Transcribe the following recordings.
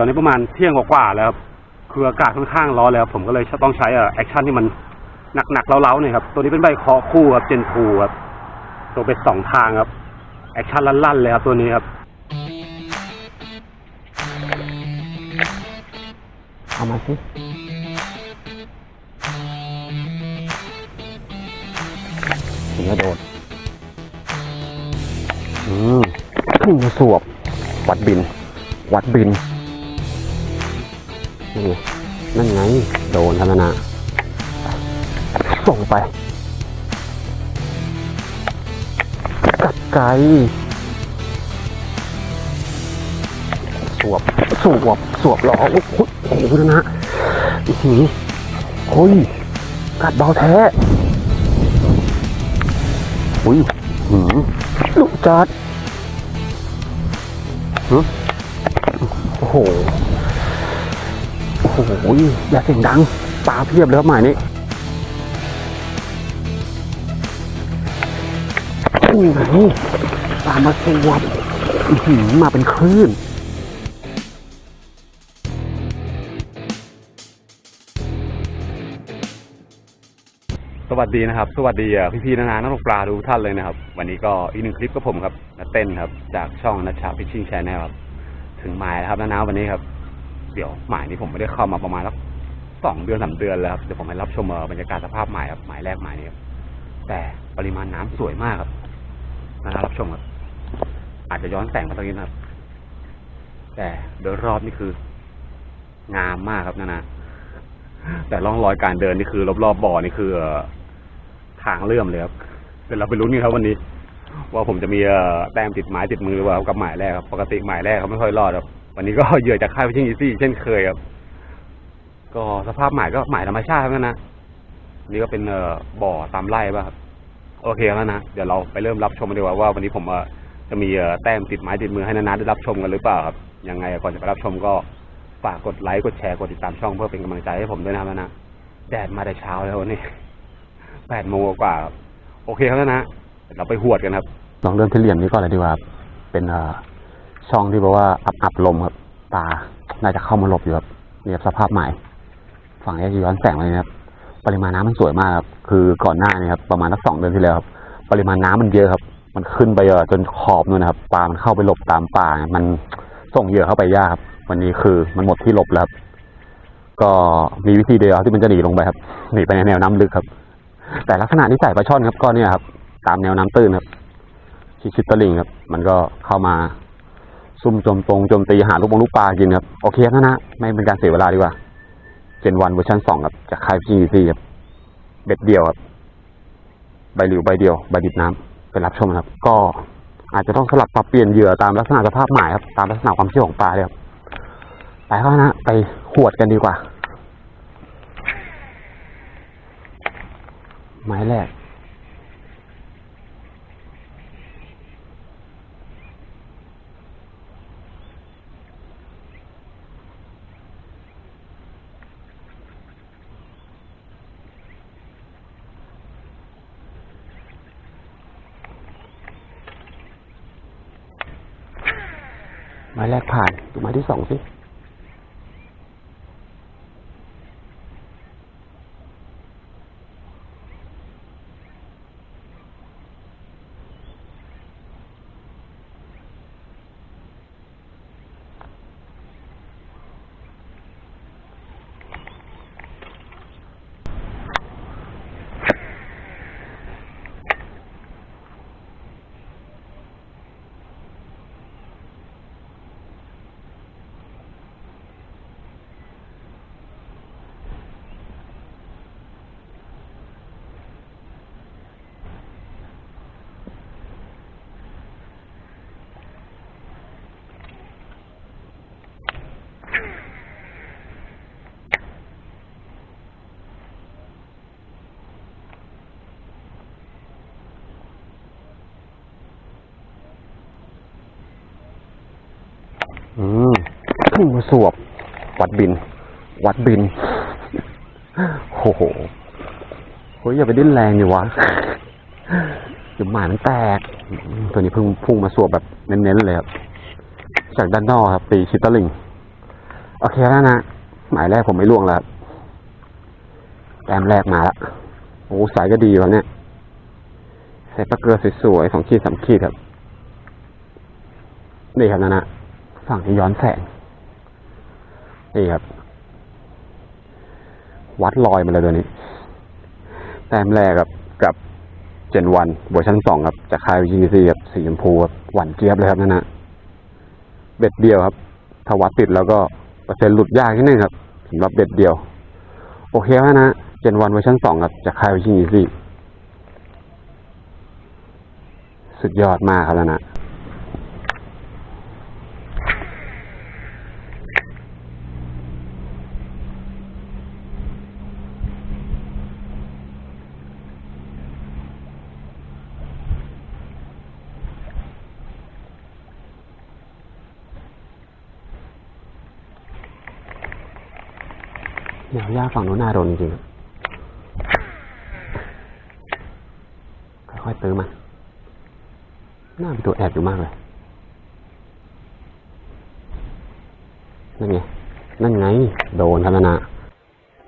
ตอนนี้ประมาณเที่ยงกว่าๆแล้วครับคืออากาศค่อนข้างร้อนแล้ว ผมก็เลยต้องใช้อ่อแอคชั่นที่มันหนักๆเล้าๆหน่อยครับ ตัวนี้เป็นใบเคาะคู่ครับเจนทูครับตัวเป็นสองทางครับแอคชั่นลั่นๆเลยครับตัวนี้ครับเอามาสิถึงจะโดนอืมขึ้นมาสวบ วัดบิน วัดบิน นี่ไงนั่นไง โดนธนาส่งไป กัดไกสวบ สวบ สวบหรอโอ้โหโอ้โหธนาอื้อหือโอ้ยกัดเบาแท้อุ้ยหืมลูกจัดหึโอ้โห โอ้โหอย่าเสียงดังปลาเพียบเลยครับหมายนี้นี่ไงปลามาสวบอื้อหือมาเป็นคลื่นสวัสดีนะครับ สวัสดีพี่ๆนานานักตกปลาทุกท่านเลยนะครับ วันนี้ก็อีกหนึ่งคลิปกับผมครับนัเต้นครับ จากช่องนัชชาพิชชิ่งแชนแนลครับ ถึงหมายแล้วครับนานาวันนี้ครับ เดี๋ยวหมายนี้ผมไม่ได้เข้ามาประมาณสักสองเดือนสามเดือนแล้วครับเดี๋ยวผมให้รับชมเออบรรยากาศสภาพหมายครับหมายแรกหมายนี้ครับแต่ปริมาณน้ำสวยมากครับนานารับชมครับ อาจจะย้อนแสงมาสักนิดนะครับ แต่โดยรอบนี่คือ งามมากครับนานาแต่ร่องรอยการเดินนี่คือ รอบๆบบ่อนี่คือทางเลื่อมเลยครับเดี๋ยวเราไปลุ้นกันครับวันนี้ ว่าผมจะมีแต้มติดหมายติดมือหรือเปล่ากับหมายแรกครับปกติหมายแรกเขาไม่ค่อยรอดครับ วันนี้ก็เหยื่อจากค่ายพิชิงอีซี่เช่นเคยครับ ก็สภาพหมายก็หมายธรรมชาติครับนะนี่ก็เป็นเอ่อบ่อตามไร่ป่ะครับ โอเคแล้วนะเดี๋ยวเราไปเริ่มรับชมกันดีกว่าว่า วันนี้ผมจะมีเอแต้มติดไม้ติดมือให้นานาได้รับชมกันหรือเปล่าครับยังไงก่อนจะไปรับชมก็ฝากกดไลค์กดแชร์กดติดตามช่องเพื่อเป็นกำลังใจให้ผมด้วยนะครับนะแดดมาแต่เช้าแล้วนนี้แปดโมงกว่าโอเคครับนะเดี๋ยวเราไปหวดกันครับลองเริ่มที่เหลี่ยมนี้ก่อนเลยดีกว่าเป็นอ่อ ช่องที่บอกว่าอับอับลมครับปลาน่าจะเข้ามาหลบอยู่ครับนี่ครับสภาพใหม่ ฝั่งนี้จะย้อนแสงเลยนะครับ ปริมาณน้ำมันสวยมากครับคือก่อนหน้านี้ครับประมาณสักสองเดือนที่แล้วครับ ปริมาณน้ำมันเยอะครับ มันขึ้นไปเยอ่อจนขอบนู่นนะครับปลามันเข้าไปหลบตามป่ามันส่งเหยื่อเข้าไปยากครับ วันนี้คือมันหมดที่หลบแล้วครับ ก็มีวิธีเดียวที่มันจะหนีลงไปครับหนีไปในแนวน้ำลึกครับ แต่ลักษณะนิสัยปลาช่อนครับก็เนี่ยครับ ตามแนวน้ำตื้นครับชิดชิดตลิ่งครับ มันก็เข้ามา ซุ่มโจมตรงโจมตีหาลูกบงลูกปลากินครับโอเคนะนะไม่เป็นการเสียเวลาดีกว่าเจนวันเวอร์ชันสองครับจากค่ายพีซีครับเบ็ดเดียวครับใบหลิวใบเดียวใบดิบน้ำไปรับชมครับ ก็อาจจะต้องสลับปรับเปลี่ยนเหยื่อตามลักษณะสภาพหมายครับตามลักษณะความเชื่อของปลาเลยครับไปเข้านะไปหวดกันดีกว่า ไม้แรก มาแรกผ่านดูไม้ที่สองสิ อืม ขึ้นมาสวบ วัดบิน วัดบินโอ้โหเฮ้ยอย่าไปดิ้นแรงดิวะเดี๋ยวหมามันแตก ตัวนี้เพิ่งพุ่งมาสวบแบบเน้นๆเลยครับ จากด้านนอกครับ ตีชิตตลิง โอเคแล้วนะ หมายแรกผมไม่ล่วงแล้วแต้มแรกมาละโอ้สายก็ดีวะเนี่ยใส่ปลาเกลือสวยๆสองขีดสามขีดครับ นี่ครับนะนะฝั่งที่ย้อนแสง นี่ครับ วัดลอยมาเลยตัวนี้ แต้มแรกครับ กับเจนวันเวอร์ชันสองครับ จากคายวิจิซีครับสีชมพูครับหวานเจี๊ยบเลยครับนั่นนะเบ็ดเดียวครับ ถ้าวัดติดแล้วก็เปอร์เซ็นต์หลุดยากนิดนึงครับสำหรับเบ็ดเดียว โอเคแล้วนะเจนวันเวอร์ชันสองครับ จากคายวิจิซีสุดยอดมากครับนั่นนะ แนวหญ้าฝั่งโน้นน่าโดนจริงๆค่อยๆตื้อมันน่ามีตัวแอบอยู่มากเลยนั่นไง นั่นไง โดนครันานา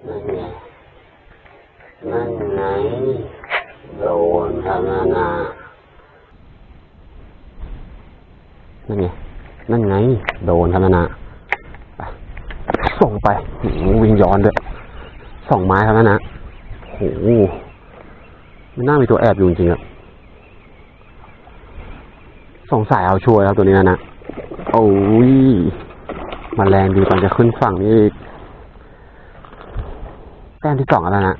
นั่นไง นั่นไง โดนครันานานั่นไง นั่นไง โดนครันานา ส่งไปวิ่งย้อนด้วยสองไม้ครับนะนะโหมันน่ามีตัวแอบอยู่จริงๆอะสงสัยเอาช่วยครับตัวนี้นะนะโอ้ยมาแรงดีตอนจะขึ้นฝั่งนี่อีกแต้มที่สองแล้วนะ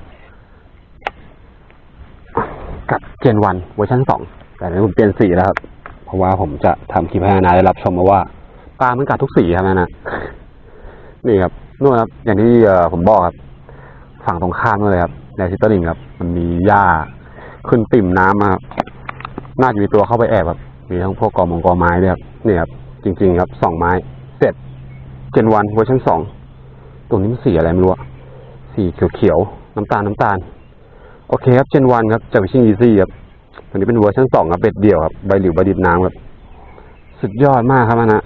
กับเจนวันเวอร์ชันสองแต่ในผมเปลี่ยนสีแล้วครับ เพราะว่าผมจะทำคลิปให้นานาได้รับชมมาว่าปลามันกัดทุกสีครับนะ นี่ครับนู่นครับ อย่างที่ผมบอกครับ ฝั่งตรงข้ามนู่นเลยครับในซิตเตอร์ลิงครับ มันมีหญ้าขึ้นติ่มน้ำครับน่าจะมีตัวเข้าไปแอบครับ มีทั้งพวกกอมงกอไม้ด้วยครับนี่ครับ จริง ๆ ครับสองไม้เสร็จเจนวันเวอร์ชันสองตัวนี้มันสีอะไรไม่รู้อะสีเขียวๆน้ำตาลน้ำตาล โอเคครับเจนวันครับจากวิชิงอีซี่ครับตัวนี้เป็นเวอร์ชันสองครับเบ็ดเดียวครับใบหลิวใบดิบน้ำครับ สุดยอดมากครับอันนะ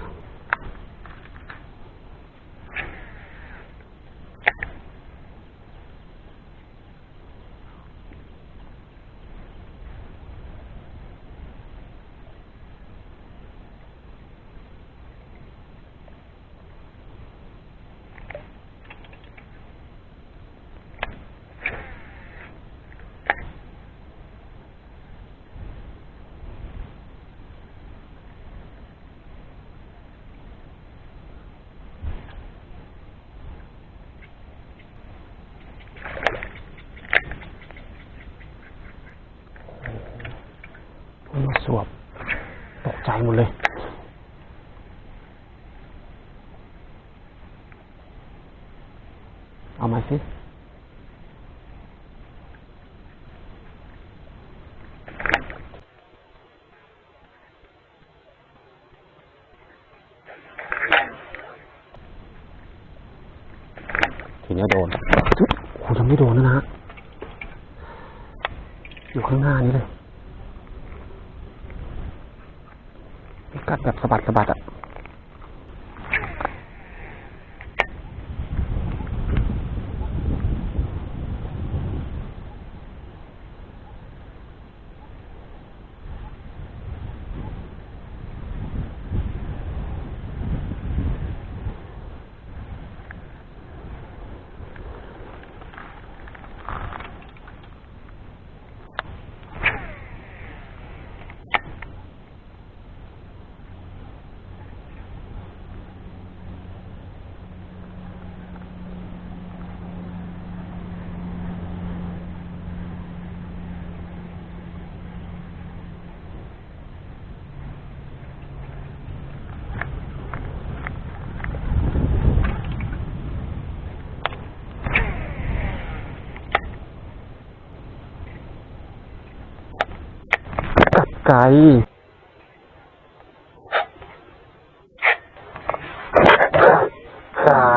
มา สวบตกใจหมดเลย เอามาสิทีนี้โดนโอ้ยังไม่โดนนะนะอยู่ข้างหน้านี้เลย กัดแบบสะบัดสะบัดอะ ไก่ไก่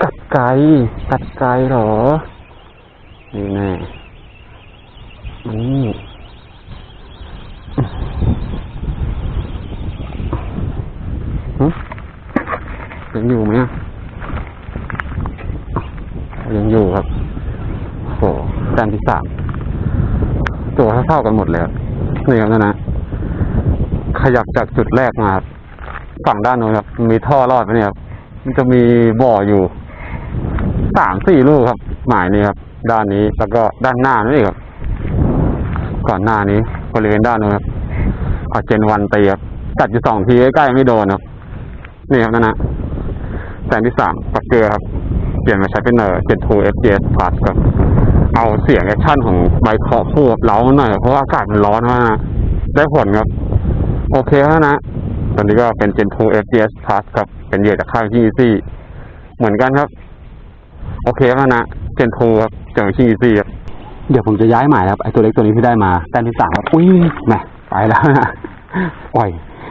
กัดไก่กัดไก่หรอ นี่แน่นี่ยังอยู่ไหมอะยังอยู่ครับ อ้แต้มที่สามตัวเท่ากันหมดเลยครับนี่ครับนะนะ ขยับจากจุดแรกมาฝั่งด้านโน้นครับ มีท่อรอดไหมเนี่ยครับมันจะมีบ่ออยู่สามสี่ลูกครับ หมายนี้ครับ ด้านนี้แล้วก็ด้านหน้านี่ครับ ก่อนหน้านี้บริเวณด้านโน้นครับเอเจนวันตีครับจัดอยู่สองทีใกล้ไม่โดนครับนี่ครับนั่นนะแสนที่สามปักเกลือครับ เปลี่ยนมาใช้เป็นเอ่อเจ็ดทูเอฟเจสพลัสครับ เอาเสียงแอคชั่นของไบคอคู่กับเล้าหน่อย เพราะว่าอากาศมันร้อนมากนะได้ผลครับ โอเคแล้วนะ ตอนนี้ก็เป็น Gen 2 FGS Plus ครับ เป็นเหยื่อจากค่ายที่ Easy เหมือนกันครับ โอเคแล้วนะ Gen 2ครับจากที่ Easy ครับ เดี๋ยวผมจะย้ายหมายครับ ไอตัวเล็กตัวนี้ที่ได้มาแต้มที่สามครับ อุ้ยแหมไปแล้วนะปล่อย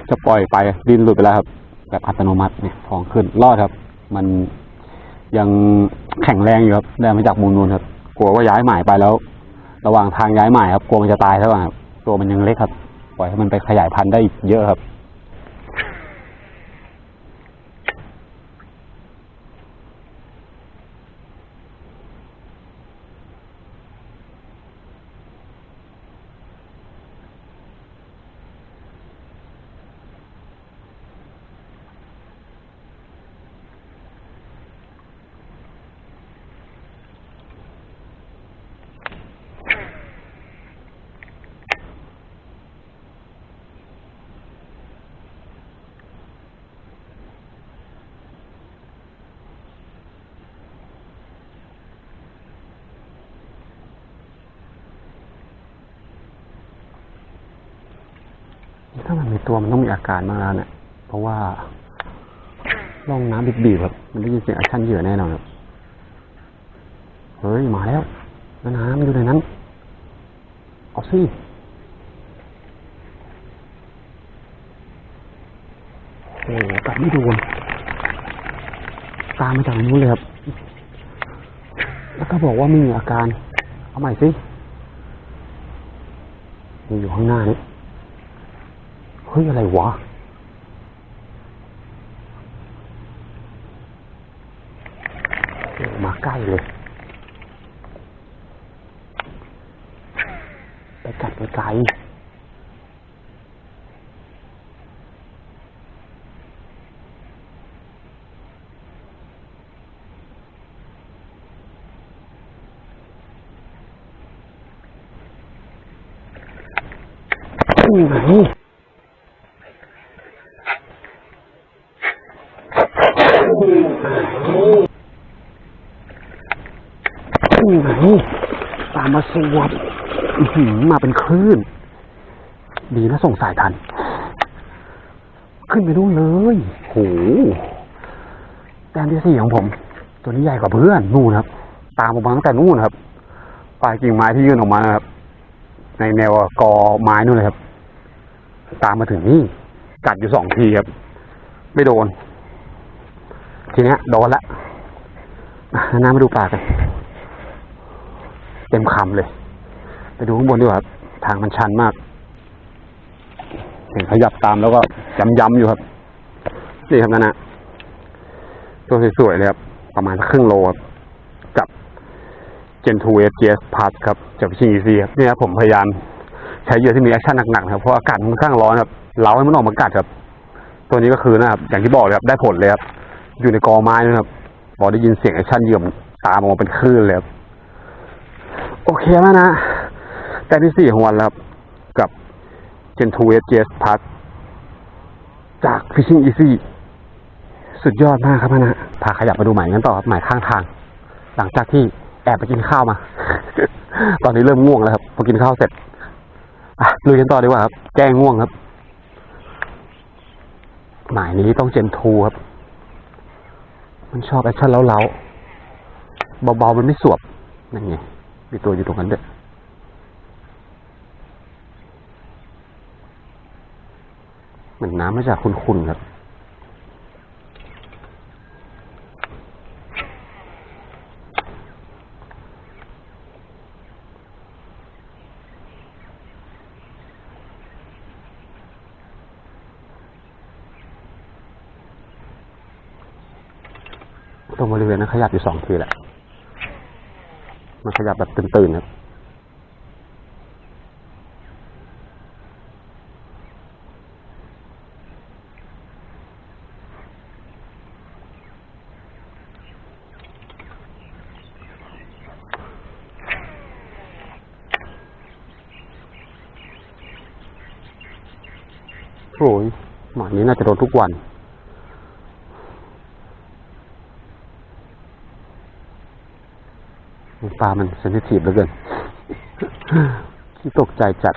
จะปล่อยไปดินหลุดไปแล้วครับ แบบอัตโนมัติเนี่ยทองขึ้นรอดครับ มันยังแข็งแรงอยู่ครับ ได้มาจากมูลนูนครับ กลัวว่าย้ายหมายไปแล้ว ระหว่างทางย้ายหมายครับกลัวมันจะตายแล้วครับตัวมันยังเล็กครับ ปล่อยให้มันไปขยายพันธุ์ได้อีกเยอะครับ ถ้า มันมีตัวมันต้องมีอาการมาแล้วเนี่ย เพราะว่าร่องน้ำบีบๆครับมันได้ยินเสียงแอคชั่นเหยื่อแน่นอนครับเฮ้ย มาแล้วน้ำน้ำอยู่ในนั้น เอาสิโอ้โหกัดไม่โดนตามมาจากนู้นเลยครับ แล้วก็บอกว่ามีอาการ เอาใหม่สินี่อยู่ข้างหน้านี่ เฮ้ยอะไรวะ มาใกล้เลย ไปกัดไปไกลนี่ไงนี่ ไงตามมาสวบหือมาเป็นคลื่น ดีนะส่งสายทัน ขึ้นไปนู่นเลยโหแต้มที่สี่ของผม ตัวนี้ใหญ่กว่าเพื่อนนู่นครับ ตามผมมาตั้งแต่นู่นครับปลายกิ่งไม้ที่ยื่นออกมาครับ ในแนวกอไม้นู่นเลยครับ ตามมาถึงนี่กัดอยู่สองทีครับ ไม่โดน ทีเนี้ยโดนละอะน้ามาดูปลากัน เต็มคำเลย ไปดูข้างบนดีกว่าครับทางมันชันมากเห็นขยับตามแล้วก็ย้ำๆอยู่ครับ นี่ครับนั่นนะตัวสวยๆเลยครับ ประมาณครึ่งโลครับกับ Gen 2 FGS Plus ครับจากพิชิง EC ครับนี่ครับผมพยายามใช้เหยื่อที่มีแอคชั่นหนักๆครับเพราะอากาศมันค่อนข้างร้อนครับเล้าให้มันออกมากัดครับ ตัวนี้ก็คือนะครับ อย่างที่บอกเลยครับได้ผลเลยครับ อยู่ในกอไม้นะครับพอได้ยินเสียงแอคชั่นเหยื่อมตามออกมาเป็นคลื่นเลยครับ เคแล้วนะแต่ที่สี่ของวันแล้วครับกับ Gen 2 FGS Plus จาก Fishing Easy สุดยอดมากครับนะ พาขยับมาดูหมายกันต่อครับหมายข้างทาง หลังจากที่แอบไปกินข้าวมา ตอนนี้เริ่มง่วงแล้วครับ พอกินข้าวเสร็จลุยกันต่อดีกว่าครับ แก้ง่วงครับ หมายนี้ต้อง Gen 2ครับ มันชอบแอคชั่นเล้าๆเบาๆมันไม่สวบนั่นไง มีตัวอยู่ตรงนั้นด้วยเหมือนน้ำมาจากคุณๆครับตรงบริเวณนั้นขยับอยู่สองทีแหละ มันขยับแบบตื่นๆครับโอ้ยหมานี้น่าจะโดนทุกวัน ปลามันเซนซิทีฟเหลือเกินที่ตกใจจัด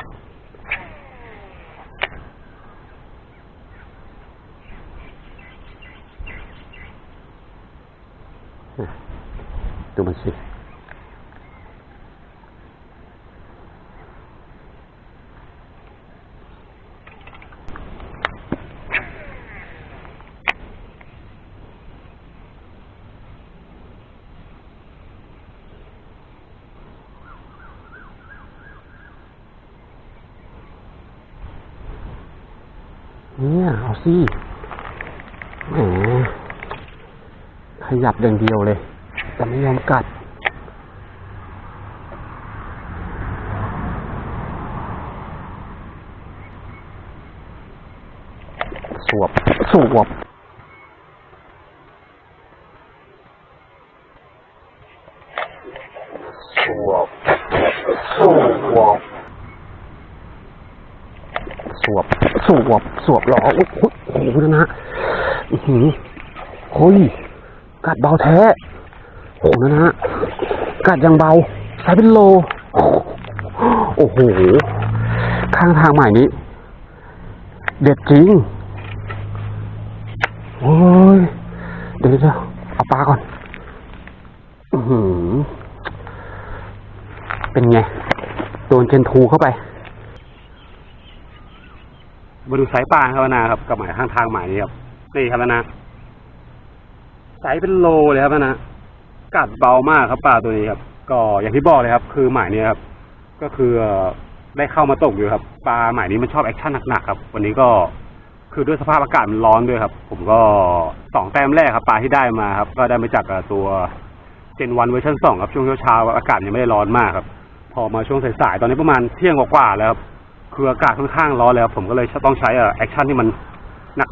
ดูมันสิ เนี่ยเอาสิแหมขยับอย่างเดียวเลย แต่ไม่ยอมกัด สวบ สวบสวบสวบสวบสวบสวบหรอโอ้โหโอ้โหนะนะอื้อหือโอ้ยกัดเบาแท้โอ้โหนะนะกัดยังเบาใส่เป็นโล โอ้โห ข้างทางใหม่นี้ เด็ดจริงโอ้ยเดี๋ยวเดี๋ยวเอาปลาก่อนอือหือเป็นไง โดนเจนทูเข้าไป มาดูสายปลาครับนาครับกับหมายข้างทางหมายนี้ครับนี่ครับนะสายเป็นโลเลยครับนะกัดเบามากครับปลาตัวนี้ครับ ก็อย่างที่บอกเลยครับ คือหมายนี้ครับ ก็คือได้เข้ามาตกอยู่ครับ ปลาหมายนี้มันชอบแอคชั่นหนักๆครับ วันนี้ก็คือด้วยสภาพอากาศมันร้อนด้วยครับ ผมก็สองแต้มแรกครับ ปลาที่ได้มาครับ ก็ได้มาจากตัวเจนวันเวอร์ชันสองครับช่วงเช้าๆอากาศยังไม่ได้ร้อนมากครับ พอมาช่วงสายๆตอนนี้ประมาณเที่ยงกว่าๆแล้วครับ คืออากาศค่อนข้างร้อนเลยครับผมก็เลยต้องใช้อแอคชั่นที่มัน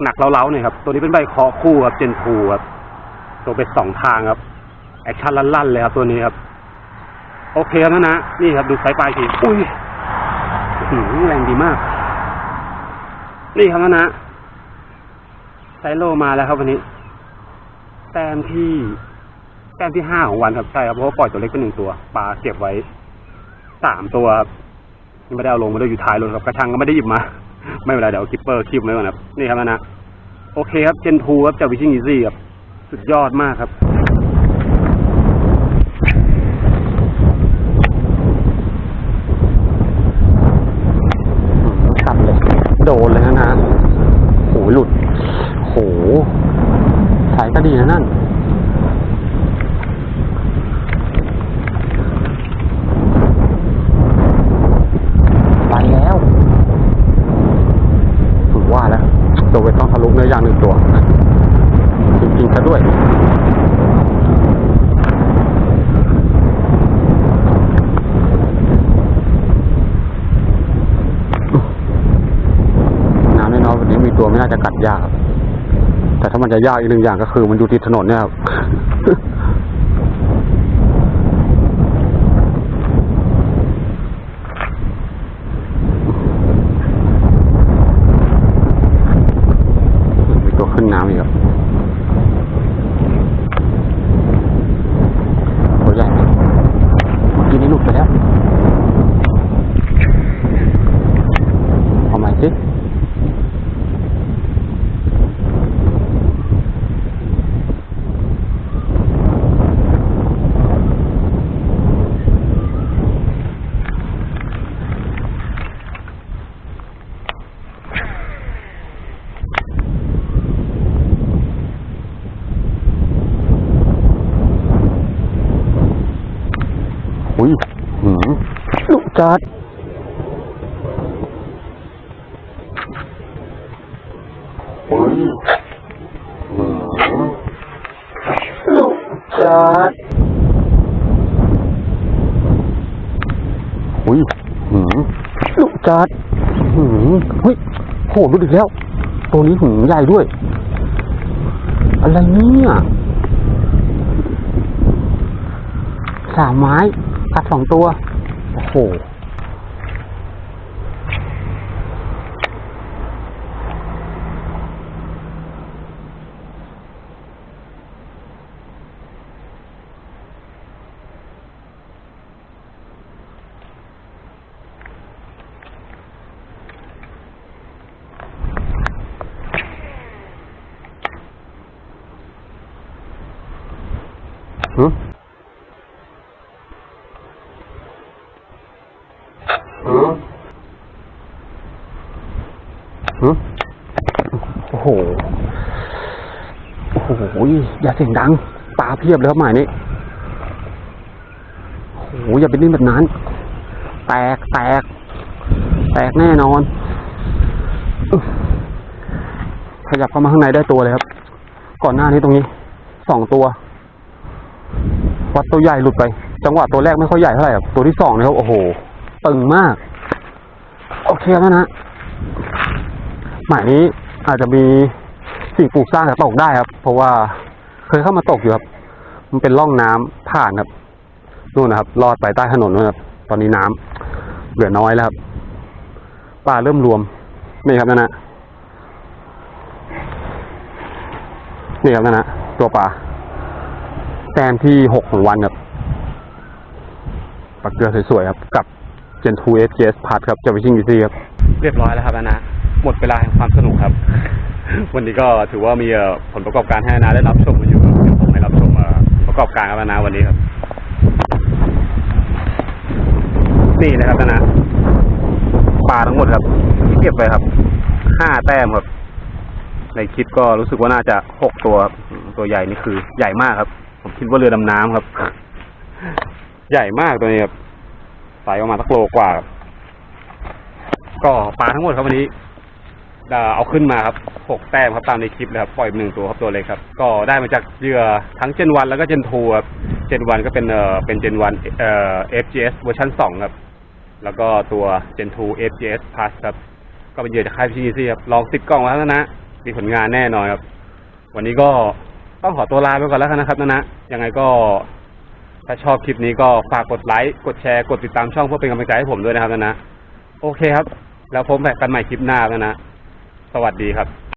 หนักๆเล้าๆหน่อยครับตัวนี้เป็นใบคอคู่ครับเจนทูครับตัวเป็นสองทางครับแอคชั่นลั่นๆเลยครับตัวนี้ครับโอเคครับนะนะนี่ครับดูสายปลายทีอุ้ยแรงดีมาก นี่ครับนะนะไซโลมาแล้วครับวันนี้ แต้มที่ แต้มที่ห้าของวันครับใช่ครับเพราะว่าปล่อยตัวเล็กไปหนึ่งตัวปลาเก็บไว้สามตัวครับ ไม่ได้เอาลงมาด้วยอยู่ท้ายรถครับกระชังก็ไม่ได้หยิบมา ไม่เป็นไรเดี๋ยวคิปเปอร์คีบไว้ก่อนครับนี่ครับนะนะโอเคครับเจนทูครับจากวิชิงอีซี่ครับสุดยอดมากครับ ชัดเลย โดนเลยนะนะโหหลุด โห สายก็ดีนะนั่น ไปแล้วถือว่าแล้วตัวเวทต้องทะลุเนื้อย่างหนึ่งตัว จริงๆซะด้วย น้ำน้อยๆวันนี้มีตัวไม่น่าจะกัดยากครับแต่ถ้ามัน จะยากอีกหนึ่งอย่างก็คือมันอยู่ที่ถนนเนี่ยครับมีตัวขึ้นน้ำอีกครับตัวใหญ่ไหมเมื่อกี้นี้หลุดไปแล้วเอาใหม่สิ อุ้ยหืมลู กจัดอุ้ยหืมลูกจัดอุ้ยหืมลูกจัดหืมเฮ้ยโหรุดอีกแล้ว ตัวนี้หืมใหญ่ด้วย อะไรเนี่ยสามไม้กัดสองตัว โอ้โห หืมหืมหืม โอ้โหโอ้โหอย่าเสียงดังตาเพียบเลยครับหมายนี้โอ้โหอย่าไปนิ่งแบบนั้น แตกแตก แตกแน่นอนอขยับเข้ามาข้างในได้ตัวเลยครับ ก่อนหน้านี้ตรงนี้สองตัว วัดตัวใหญ่หลุดไป จังหวะตัวแรกไม่ค่อยใหญ่เท่าไหร่ครับตัวที่สองนะครับโอ้โหตึงมาก โอเคแล้วนะหมายนี้ อาจจะมีสิ่งปลูกสร้างตกได้ครับ เพราะว่าเคยเข้ามาตกอยู่ครับ มันเป็นร่องน้ำผ่านครับนู่นนะครับลอดไปใต้ถนนนู่นครับ ตอนนี้น้ำเหลือน้อยแล้วครับปลาเริ่มรวมนี่ครับนั่นนะนี่ครับนั่นนะตัวปลาแต้มที่หกของวันครับปักเกลือสวยๆครับ กับ Gen 2 FGS พัดครับจะไปชิงดีซีครับ เรียบร้อยแล้วครับนะ หมดเวลาแห่งความสนุกครับ วันนี้ก็ถือว่ามีผลประกอบการให้นาได้รับชมกันอยู่ครับเดี๋ยวผมให้รับชมประกอบการครับนะวันนี้ครับ นี่นะครับนะปลาทั้งหมดครับที่เก็บไปครับห้าแต้มครับ ในคลิปก็รู้สึกว่าน่าจะหกตัวครับตัวใหญ่นี่คือใหญ่มากครับ ผมคิดว่าเรือดำน้ำครับ ใหญ่มากตัวนี้ครับไซส์ประมาณสักโลกว่าครับก็ปลาทั้งหมดครับวันนี้ เอาขึ้นมาครับหกแต้มครับตามในคลิปเลยครับปล่อยหนึ่งตัวครับตัวเล็กครับ ก็ได้มาจากเหยื่อทั้งเจนวันแล้วก็เจนทูครับเจนวันก็เป็นเอ่อเป็นเจนวันเอ่อ FGS เวอร์ชันสองครับ แล้วก็ตัวเจนทู FGS Plus ครับ ก็เป็นเหยื่อจากค่ายพีซีครับลองติดกล้องไว้แล้วนะมีผลงานแน่นอนครับ วันนี้ก็ต้องขอตัวลาไปก่อนแล้วกันนะครับนะนะยังไงก็ถ้าชอบคลิปนี้ก็ฝากกดไลค์กดแชร์กดติดตามช่องเพื่อเป็นกำลังใจให้ผมด้วยนะครับนะนะโอเคครับ แล้วพบกันใหม่คลิปหน้าแล้วนะ สวัสดีครับ